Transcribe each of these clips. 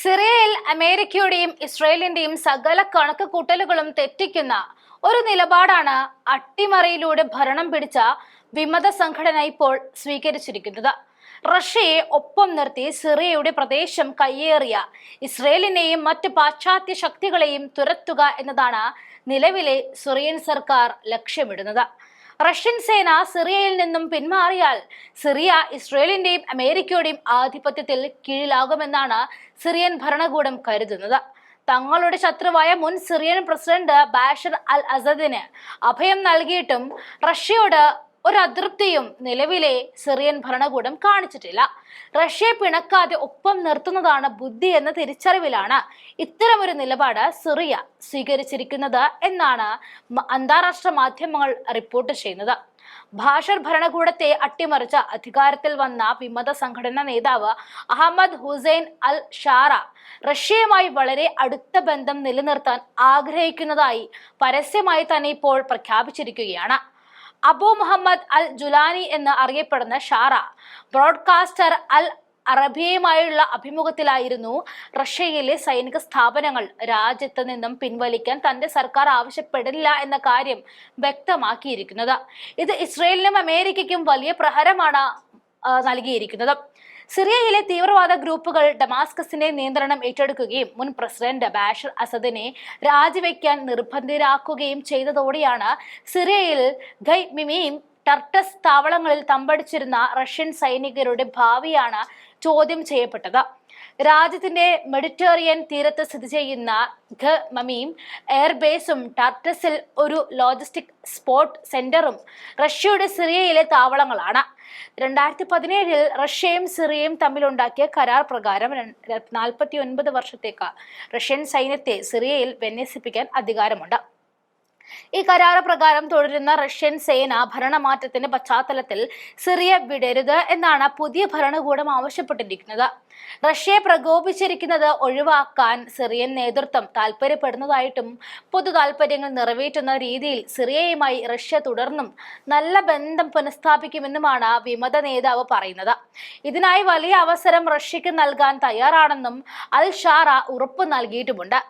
സിറിയയിൽ അമേരിക്കയുടെയും ഇസ്രയേലിന്റെയും സകല കണക്ക് കൂട്ടലുകളും തെറ്റിക്കുന്ന ഒരു നിലപാടാണ് അട്ടിമറിയിലൂടെ ഭരണം പിടിച്ച വിമത സംഘടന ഇപ്പോൾ സ്വീകരിച്ചിരിക്കുന്നത്. റഷ്യയെ ഒപ്പം നിർത്തി സിറിയയുടെ പ്രദേശം കയ്യേറിയ ഇസ്രയേലിനെയും മറ്റ് പാശ്ചാത്യ ശക്തികളെയും തുരത്തുക എന്നതാണ് നിലവിലെ സിറിയൻ സർക്കാർ ലക്ഷ്യമിടുന്നത്. റഷ്യൻ സേന സിറിയയിൽ നിന്നും പിന്മാറിയാൽ സിറിയ ഇസ്രയേലിന്റെയും അമേരിക്കയുടെയും ആധിപത്യത്തിൽ കീഴിലാകുമെന്നാണ് സിറിയൻ ഭരണകൂടം കരുതുന്നത്. തങ്ങളുടെ ശത്രുവായ മുൻ സിറിയൻ പ്രസിഡന്റ് ബാഷർ അൽ അസദിന് അഭയം നൽകിയിട്ടും റഷ്യയോട് ഒരു അതൃപ്തിയും നിലവിലെ സിറിയൻ ഭരണകൂടം കാണിച്ചിട്ടില്ല. റഷ്യയെ പിണക്കാതെ ഒപ്പം നിർത്തുന്നതാണ് ബുദ്ധി എന്ന തിരിച്ചറിവിലാണ് ഇത്തരമൊരു നിലപാട് സിറിയ സ്വീകരിച്ചിരിക്കുന്നത് എന്നാണ് അന്താരാഷ്ട്ര മാധ്യമങ്ങൾ റിപ്പോർട്ട് ചെയ്യുന്നത്. ഭാഷർ ഭരണകൂടത്തെ അട്ടിമറിച്ച അധികാരത്തിൽ വന്ന വിമത സംഘടനാ നേതാവ് അഹമ്മദ് ഹുസൈൻ അൽ ഷാറ റഷ്യയുമായി വളരെ അടുത്ത ബന്ധം നിലനിർത്താൻ ആഗ്രഹിക്കുന്നതായി പരസ്യമായി തന്നെ ഇപ്പോൾ പ്രഖ്യാപിച്ചിരിക്കുകയാണ്. അബു മുഹമ്മദ് അൽ ജുലാനി എന്ന് അറിയപ്പെടുന്ന ഷാറ ബ്രോഡ്കാസ്റ്റർ അൽ അറബിയയുമായുള്ള അഭിമുഖത്തിലായിരുന്നു റഷ്യയിലെ സൈനിക സ്ഥാപനങ്ങൾ രാജ്യത്ത് നിന്നും പിൻവലിക്കാൻ തന്റെ സർക്കാർ ആവശ്യപ്പെടില്ല എന്ന കാര്യം വ്യക്തമാക്കിയിരിക്കുന്നത്. ഇത് ഇസ്രയേലിനും അമേരിക്കയ്ക്കും വലിയ പ്രഹരമാണ്. നൽകിയിരിക്കുന്നത്. സിറിയയിലെ തീവ്രവാദ ഗ്രൂപ്പുകൾ ഡമാസ്കസിന്റെ നിയന്ത്രണം ഏറ്റെടുക്കുകയും മുൻ പ്രസിഡന്റ് ബാഷർ അസദിനെ രാജിവെക്കാൻ നിർബന്ധിതരാക്കുകയും ചെയ്തതോടെയാണ് സിറിയയിൽ ഖൈ മിമിയും ടർട്ടസ് താവളങ്ങളിൽ തമ്പടിച്ചിരുന്ന റഷ്യൻ സൈനികരുടെ ഭാവിയാണ് ചോദ്യം ചെയ്യപ്പെട്ടത്. രാജ്യത്തിന്റെ മെഡിറ്ററേനിയൻ തീരത്ത് സ്ഥിതി ചെയ്യുന്ന ഖ മമീം എയർബേസും ടർട്ടസിൽ ഒരു ലോജിസ്റ്റിക് സ്പോട്ട് സെന്ററും റഷ്യയുടെ സിറിയയിലെ താവളങ്ങളാണ്. രണ്ടായിരത്തി പതിനേഴിൽ റഷ്യയും സിറിയയും തമ്മിലുണ്ടാക്കിയ കരാർ പ്രകാരം നാൽപ്പത്തി ഒൻപത് വർഷത്തേക്ക് റഷ്യൻ സൈന്യത്തെ സിറിയയിൽ വിന്യസിപ്പിക്കാൻ അധികാരമുണ്ട്. ഈ കരാറ് പ്രകാരം തുടരുന്ന റഷ്യൻ സേന ഭരണമാറ്റത്തിന്റെ പശ്ചാത്തലത്തിൽ സിറിയ വിടരുത് എന്നാണ് പുതിയ ഭരണകൂടം ആവശ്യപ്പെട്ടിരിക്കുന്നത്. റഷ്യയെ പ്രകോപിച്ചിരിക്കുന്നത് ഒഴിവാക്കാൻ സിറിയൻ നേതൃത്വം താല്പര്യപ്പെടുന്നതായിട്ടും പൊതു താല്പര്യങ്ങൾ നിറവേറ്റുന്ന രീതിയിൽ സിറിയയുമായി റഷ്യ തുടർന്നും നല്ല ബന്ധം പുനഃസ്ഥാപിക്കുമെന്നുമാണ് വിമത നേതാവ് പറയുന്നത്. ഇതിനായി വലിയ അവസരം റഷ്യക്ക് നൽകാൻ തയ്യാറാണെന്നും അൽ ഷാറ ഉറപ്പ് നൽകിയിട്ടുമുണ്ട്.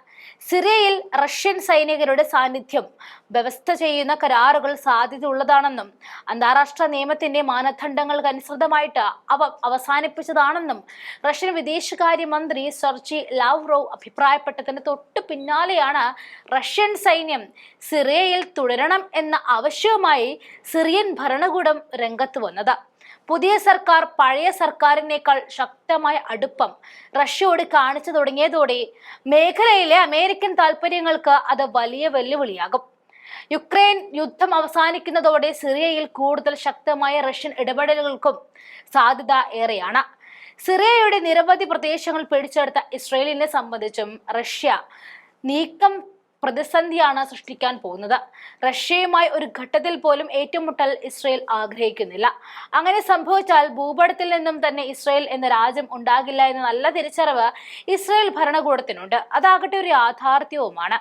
സിറിയയിൽ റഷ്യൻ സൈനികരുടെ സാന്നിധ്യം വ്യവസ്ഥ ചെയ്യുന്ന കരാറുകൾ സാധ്യത ഉള്ളതാണെന്നും അന്താരാഷ്ട്ര നിയമത്തിന്റെ മാനദണ്ഡങ്ങൾക്ക് അനുസൃതമായിട്ട് അവ അവസാനിപ്പിച്ചതാണെന്നും റഷ്യൻ വിദേശകാര്യമന്ത്രി സെർജി ലാവ്റോവ് അഭിപ്രായപ്പെട്ടതിന് തൊട്ടു പിന്നാലെയാണ് റഷ്യൻ സൈന്യം സിറിയയിൽ തുടരണം എന്ന ആവശ്യവുമായി സിറിയൻ ഭരണകൂടം രംഗത്ത് വന്നത്. പുതിയ സർക്കാർ പഴയ സർക്കാരിനേക്കാൾ ശക്തമായ അടുപ്പം റഷ്യയോട് കാണിച്ചു തുടങ്ങിയതോടെ മേഖലയിലെ അമേരിക്കൻ താൽപ്പര്യങ്ങൾക്ക് അത് വലിയ വെല്ലുവിളിയാകും. യുക്രൈൻ യുദ്ധം അവസാനിക്കുന്നതോടെ സിറിയയിൽ കൂടുതൽ ശക്തമായ റഷ്യൻ ഇടപെടലുകൾക്കും സാധ്യത ഏറെയാണ്. സിറിയയുടെ നിരവധി പ്രദേശങ്ങൾ പിടിച്ചെടുത്ത ഇസ്രയേലിനെ സംബന്ധിച്ചും റഷ്യ നീക്കം പ്രതിസന്ധിയാണ് സൃഷ്ടിക്കാൻ പോകുന്നത്. റഷ്യയുമായി ഒരു ഘട്ടത്തിൽ പോലും ഏറ്റുമുട്ടൽ ഇസ്രയേൽ ആഗ്രഹിക്കുന്നില്ല. അങ്ങനെ സംഭവിച്ചാൽ ഭൂപടത്തിൽ നിന്നും തന്നെ ഇസ്രയേൽ എന്ന രാജ്യം ഉണ്ടാകില്ല എന്ന നല്ല തിരിച്ചറിവ് ഇസ്രയേൽ ഭരണകൂടത്തിനുണ്ട്. അതാകട്ടെ ഒരു യാഥാർത്ഥ്യവുമാണ്.